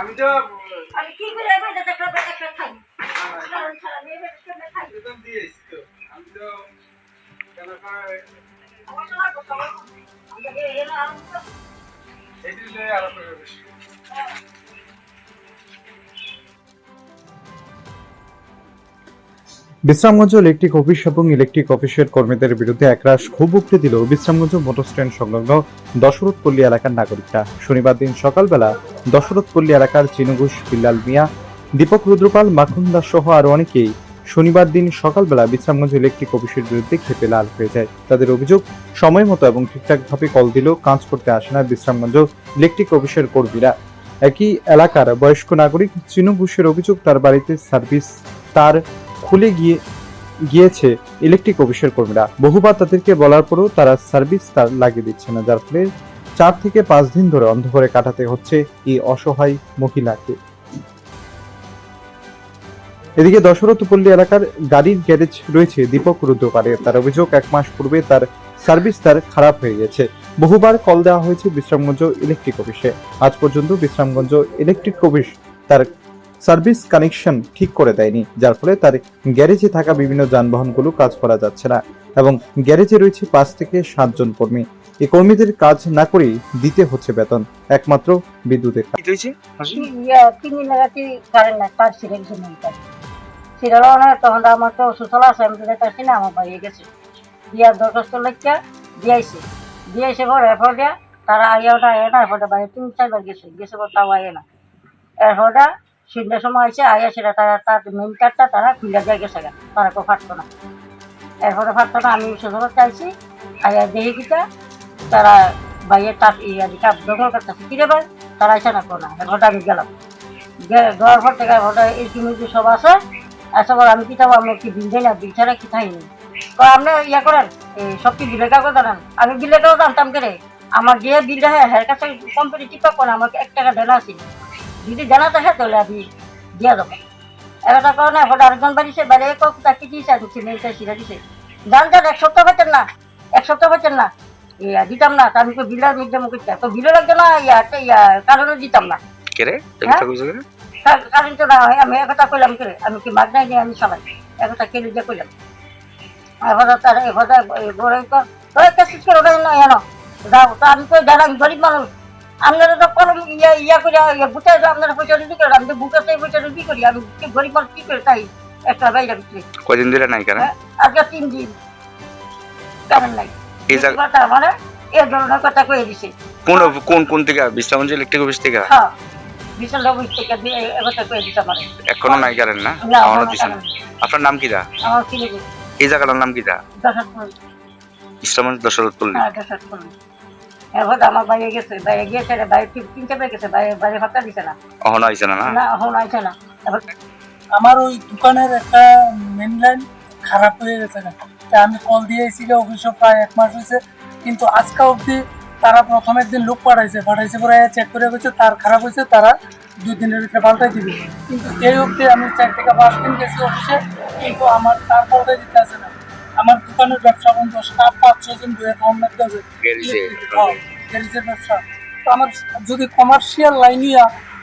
আমি তো আমি কি করে এবার একটা একটা খাই কারণ ছাড়া আমি এবার একটা খাই দিয়েছি তো আমি তো। কেন কয় আমার তো কত আমাকে এলাম। এটি লয়ে আরও করে বেশি। বিশ্রামগঞ্জ ইলেকট্রিক অফিস এবং ইলেকট্রিক অফিসের কর্মীদের বিরুদ্ধে একরাশ ক্ষোভ উগড়ে দিল বিশ্রামগঞ্জ মোটর স্ট্যান্ড সংলগ্ন দশরথপল্লী এলাকার নাগরিকরা। শনিবার দিন সকালবেলা দশরথপল্লী এলাকার চিনুঘুষ বিল্লাল মিয়া, দীপক রুদ্রপাল, মাখন দাস সহ আরও অনেকেই শনিবার দিন সকালবেলা বিশ্রামগঞ্জ ইলেকট্রিক অফিসের বিরুদ্ধে খেপে লাল হয়ে যায়। তাদের অভিযোগ, সময় মতো এবং ঠিকঠাকভাবে কল দিলেও কাজ করতে আসে না বিশ্রামগঞ্জ ইলেকট্রিক অফিসের কর্মীরা। একই এলাকার বয়স্ক নাগরিক চিনু ঘোষের অভিযোগ, তার বাড়িতে সার্ভিস তার খুলে গিয়ে, গিয়েছে ইলেকট্রিক অফিসের কর্মীরা। বহুবার তাদেরকে বলার পরও তারা সার্ভিস তার লাগিয়ে দিচ্ছে না, যার ফলে চার থেকে পাঁচ দিন ধরে অন্ধকারে কাটাতে হচ্ছে এই অসহায় মহিলাকে। এদিকে দশরথপল্লী এলাকার গাড়ির গ্যারেজ রয়েছে দীপক রুদ্রকারের তার অভিযোগ, এক মাস পূর্বে তার সার্ভিস তার খারাপ হয়ে গেছে। বহুবার কল দেওয়া হয়েছে বিশ্রামগঞ্জ ইলেকট্রিক অফিসে আজ পর্যন্ত বিশ্রামগঞ্জ ইলেকট্রিক অফিস তার সার্ভিস কানেকশন ঠিক করে দেয়নি যার ফলে তার গ্যারেজে থাকা বিভিন্ন যানবাহনগুলো কাজ করা যাচ্ছে না এবং গ্যারেজে রয়েছে পাঁচ থেকে সাতজন কর্মী। এই কর্মীদের কাজ না করেই দিতে হচ্ছে বেতন একমাত্র বিদ্যুতের কাজ। ইয়া না তখন আমার তো সুতলা আছে আমি দিতে না আমার বাইরে গেছে। দিয়ার দরখাস্ত লেখা দিয়াইছে দিয়াইছে পর এরপর দিয়া তারা আইয়া ওটা আয় না এরপর বাইরে তিন চারবার গেছে গেছে পর তাও আয় না এরপরটা সন্ধ্যার সময় আছে আইয়া সেটা তারা তার মেন কার্ডটা তারা খুলে দিয়ে গেছে। তারা কেউ ফাটতো না এরপরে ফাটতো না আমি সুতলা চাইছি আইয়া দেখি কিটা তারা বাইরে ইয়া দিকে দখল করতেছে কিরে ভাই তারা আসে না কোনো এরপরটা আমি গেলাম যাওয়ার পর থেকে এরপরটা এই কিমিটি সব আছে আসা পর আমি কিতাব আমি কি বিল দেয় না বিল ছাড়া কি থাইনি তো আপনি ইয়া করেন এই সব কি বিলে কাগজ জানান আমি বিলে কাগজ জানতাম করে আমার যে বিলটা হয় হের কাছে কোম্পানি টিপা করে আমাকে এক টাকা দেনা আছে যদি জানা থাকে তাহলে আমি দিয়া দেবো। একটা কারণে এখন আরেকজন বাড়িছে বাইরে কক তাকে দিয়েছে আমি চিনে দিতে সিরা দিছে। জান জান এক সপ্তাহ পাচ্ছেন না এক সপ্তাহ পাচ্ছেন না। ইয়া দিতাম না তা আমি তো বিলের মির্জা মুখে তো বিলের একজন না ইয়া একটা ইয়া কারণে দিতাম না। হ্যাঁ? কারণ তো না হয় আমি একথা কইলাম করে আমি কি মাগনাই নিয়ে আমি চালাই একথা কেলে দিয়ে কইলাম। এবার তার এবার বড় তো কাছে করে না দাও তো আমি কই দাঁড়া আমি গরিব মানুষ। আপনারা তো কলম ইয়া ইয়া করে ইয়া বুঝে আপনারা পয়সা রুজি করে আমি তো বুকে সেই পয়সা রুজি করি আমি কি গরিব মানুষ কি করে তাই একটা বাইরে ভিতরে কয়দিন ধরে নাই কেন? হ্যাঁ, আজকে তিন দিন। নাই এই মানে এই ধরনের কথা কয়ে দিছে। কোন কোন কোন থেকে? ইলেকট্রিক অফিস থেকে? হ্যাঁ বিশাল অফিস থেকে দিয়ে কয়ে দিছে আমার। এখনও নাই কারেন না? আমার আপনার নাম কি দা? আমার এই জায়গাটার নাম কি দা? দশরথ পল্লী হ্যাঁ করে এরপর আমার বাইরে গেছে বাইরে গিয়েছে রে বাইরে তিন গেছে বাইরে বাইরে দিছে না। অহনো আইছে না না? না এখন আইছে না। আমার ওই দোকানের একটা মেন লাইন খারাপ হয়ে গেছে না। তা আমি কল দিয়েছি যে অফিসে প্রায় এক মাস হয়েছে কিন্তু আজকে অবধি তারা প্রথম একদিন লোক পাঠাইছে পাঠাইছে পরে চেক করে গেছে তার খারাপ হয়েছে তারা দুই দিনের ভিতরে পাল্টাই দিবে। কিন্তু এই অবধি আমি চার থেকে পাঁচ দিন গেছি অফিসে কিন্তু আমার তার পাল্টাই দিতে আসে না। দোকানের ব্যবসা বন্ধ স্টাফ পাঁচ ছজন দুয়ে কমের দেবে গ্যারেজের ব্যবসা। তো আমার যদি কমার্শিয়াল লাইনিয়া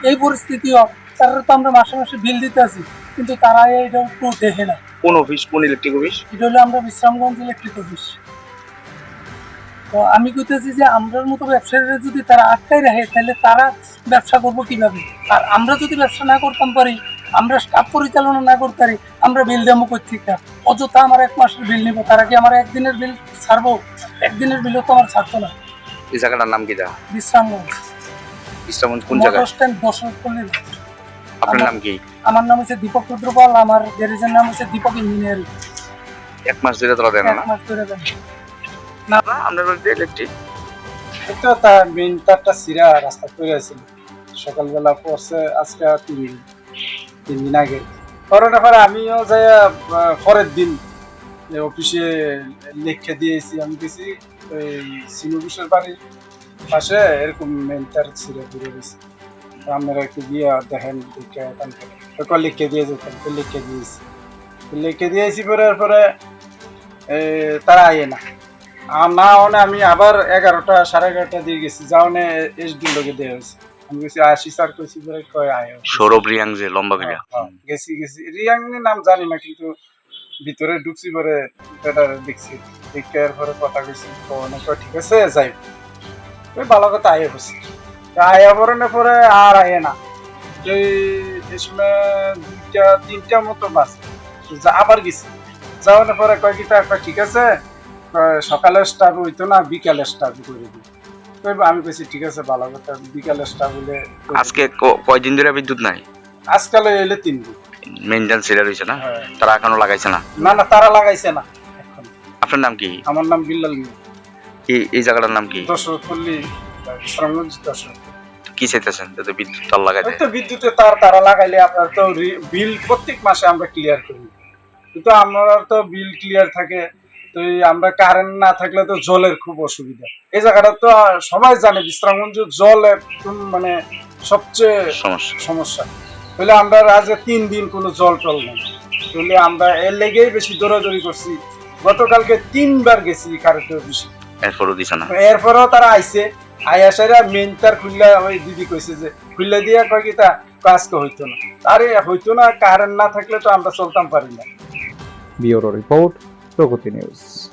এই পরিস্থিতি হয় তাহলে তো আমরা মাসে মাসে বিল দিতে আছি কিন্তু তারা এটা একটু দেখে না। কোন অফিস কোন ইলেকট্রিক অফিস এটা হলো আমরা বিশ্রামগঞ্জ ইলেকট্রিক অফিস তো আমি কইতেছি যে আমরার মতো ব্যবসায়ীরা যদি তারা আটকাই রাখে তাহলে তারা ব্যবসা করব কীভাবে? আর আমরা যদি ব্যবসা না করতাম পারি আমরা স্টাফ পরিচালনা না করতে পারি আমরা বিল দেবো কোথেকে অযথা আমার এক মাসের বিল নিব। তারা কি আমার একদিনের বিল ছাড়বো। একদিনের বিলও তো আমার ছাড়তো না। এই জায়গাটার নাম কি দা বিশ্রামগঞ্জ। বিশ্রামগঞ্জ কোন জায়গা স্ট্যান্ড করলে আপনার নাম কি? আমার নাম হচ্ছে দীপক রুদ্রপাল আমার গ্যারেজের নাম হচ্ছে দীপক ইঞ্জিনিয়ারিং এক মাস ধরে তোরা দেন এক না মাস ধরে দেন। না না আপনার বাড়িতে ইলেকট্রিক তো তার মেইন তারটা সিরা রাস্তা করে আছিল সকালবেলা পড়ছে আজকে তিন দিন। তিন দিন আগে। পরে পরে আমিও যাই পরের দিন অফিসে লিখে দিয়েছি, আমি গেছি ওই সিনুবিসের বাড়ির পাশে এরকম তার সিরা ঘুরে গেছে আপনারা একটু গিয়ে দেখেন লিখে তারপরে লিখে দিয়ে যেতাম লিখে দিয়েছি। লিখে দিয়েছি পরে পরে তারা আইয়ে না। আর না হলে আমি আবার এগারোটা, সাড়ে এগারোটা দিয়ে গেছি যাওনে এস এসডির লোকে দেওয়া হয়েছে। আমি গেছি আসি স্যার কইছি কয় আয়। সৌরভ রিয়াং যে লম্বা হ্যাঁ, হ্যাঁ, গেছি গেছি। রিয়াং নাম জানি না কিন্তু ভিতরে ঢুকছি পরে এটা দেখছি। দেখে পরে কথা কইছি অনেক কয়, ঠিক আছে যাই। ওই ভালো কথা আয়ে আয়া পরে পরে আর আয়ে না। এই এই সময় দুইটা তিনটা মতো বাস আবার গেছি। যাওয়ার পরে কয় কি ঠিক আছে সকালের স্টাফ হইতো না বিকালের স্টাফ করে দিই। তো আমি কইছি ঠিক আছে ভালো কথা বিকালের স্টাফ হলে করে দিই। আজকে কয়দিন ধরে বিদ্যুৎ নাই? আজকালে এলে তিন দিন। মেইনটেন্স সেটা রয়েছে না? হ্যাঁ। তারা এখনও লাগাইছে না? না না তারা লাগাইছে না আপনার নাম কি? আমার নাম বিল্লাল মিয়া। এই জায়গাটার নাম কি? দশরথ পল্লী বিশ্রামগঞ্জ দশরথ। কি চাইতেছেন যাতে বিদ্যুৎ তার লাগাই তো বিদ্যুতের তার তারা লাগাইলে আপনার তো বিল প্রত্যেক মাসে আমরা ক্লিয়ার করি। কিন্তু আমরা তো বিল ক্লিয়ার থাকে তো আমরা কারেন্ট না থাকলে তো জলের খুব অসুবিধা। এই জায়গাটা তো সবাই জানে বিশ্রামগঞ্জ জল একদম মানে সবচেয়ে সমস্যা। তাহলে আমরা আজ তিন দিন কোনো জল টল নেই। তাহলে আমরা এর লেগেই বেশি দৌড়াদৌড়ি করছি। গতকালকে তিনবার গেছি কারেন্টের অফিসে। এরপরও দিছে না। এরপরেও তারা আইছে। আইয়া সেরা মেন তার খুললা ওই দিদি কইছে যে খুললা দিয়া কয় কি তা কাজ তো হইতো না। আরে হইতো না কারেন্ট না থাকলে তো আমরা চলতাম পারি না। রিপোর্ট। Logo News.